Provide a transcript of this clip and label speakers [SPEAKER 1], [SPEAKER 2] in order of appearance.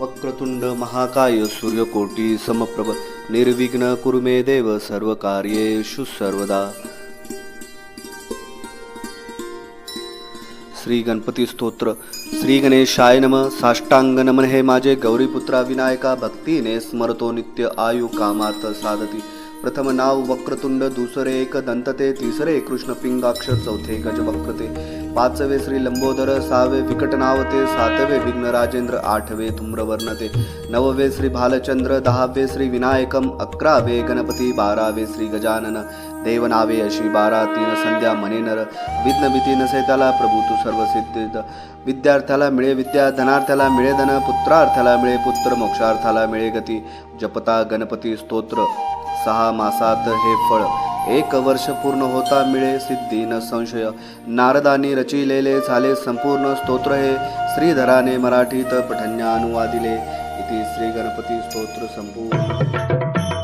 [SPEAKER 1] वक्रतुंड महाकाय सूर्यकोटी समप्रभ निर्विघ्न कुरुमे देव सर्व सर्वकार्येषु सर्वदा। श्री गणपती स्तोत्र। श्री गणेशाय नम। साष्टांग नमन हे माझे गौरीपुत्रा विनायका भक्तीने स्मरतो नित्य आयु कामार्थ साधती। प्रथम नाव वक्रतुंड दुसरे एक दंतते तिसरे कृष्ण पिंगाक्ष चौथे गजवक्रते। पाचवे श्री लंबोदर सहावे विकटनावते सातवे विघ्न राजेंद्र आठवे धूम्रवर्णते. नववे श्री भालचंद्र दहावे श्री विनायकम अकरावे गणपती बारावे श्री गजानन. देवनावे अशी बारा तीन संध्या मनेनर विघ्न भीती नसे त्याला प्रभू तू सर्व विद्यार्थ्याला मिळे विद्या धनार्थ्याला मिळे धन पुत्रार्थ्याला मिळे पुत्र मोक्षार्थाला मिळे गती. जपता गणपती स्तोत्र. सहा मासात हे फळ. एक वर्ष पूर्ण होता मिळे सिद्धी न संशय. नारदानी रचिलेले झाले संपूर्ण स्तोत्र हे श्रीधराने मराठीत पठण्यानुवादिले. इति श्री गणपती स्तोत्र संपूर्ण.